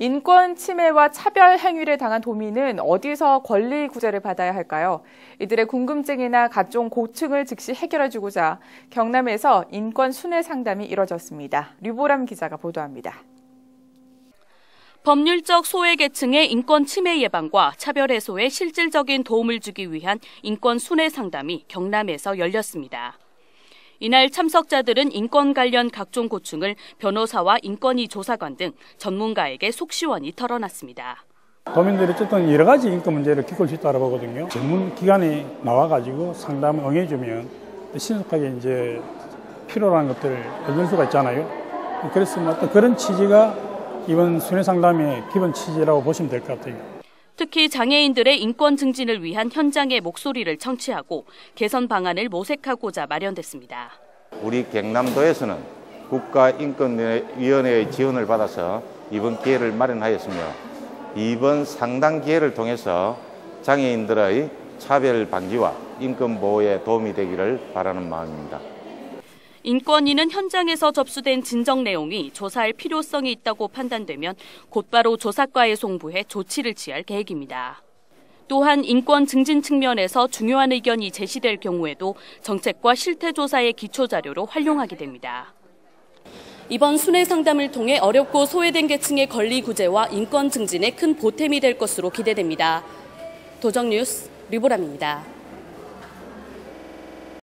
인권 침해와 차별 행위를 당한 도민은 어디서 권리 구제를 받아야 할까요? 이들의 궁금증이나 각종 고충을 즉시 해결해 주고자 경남에서 인권 순회 상담이 이뤄졌습니다. 류보람 기자가 보도합니다. 법률적 소외계층의 인권 침해 예방과 차별 해소에 실질적인 도움을 주기 위한 인권 순회 상담이 경남에서 열렸습니다. 이날 참석자들은 인권 관련 각종 고충을 변호사와 인권위 조사관 등 전문가에게 속 시원히 털어놨습니다. 도민들이 어쨌든 여러 가지 인권 문제를 겪을 수 있다고 보거든요. 전문 기관이 나와가지고 상담을 응해주면 신속하게 이제 필요한 것들을 얻을 수가 있잖아요. 그래서 어떤 그런 취지가 이번 순회 상담의 기본 취지라고 보시면 될 것 같아요. 특히 장애인들의 인권 증진을 위한 현장의 목소리를 청취하고 개선 방안을 모색하고자 마련됐습니다. 우리 경남도에서는 국가인권위원회의 지원을 받아서 이번 기회를 마련하였으며 이번 상당 기회를 통해서 장애인들의 차별 방지와 인권 보호에 도움이 되기를 바라는 마음입니다. 인권위는 현장에서 접수된 진정 내용이 조사할 필요성이 있다고 판단되면 곧바로 조사과에 송부해 조치를 취할 계획입니다. 또한 인권 증진 측면에서 중요한 의견이 제시될 경우에도 정책과 실태 조사의 기초 자료로 활용하게 됩니다. 이번 순회 상담을 통해 어렵고 소외된 계층의 권리 구제와 인권 증진에 큰 보탬이 될 것으로 기대됩니다. 도정뉴스 류보람입니다.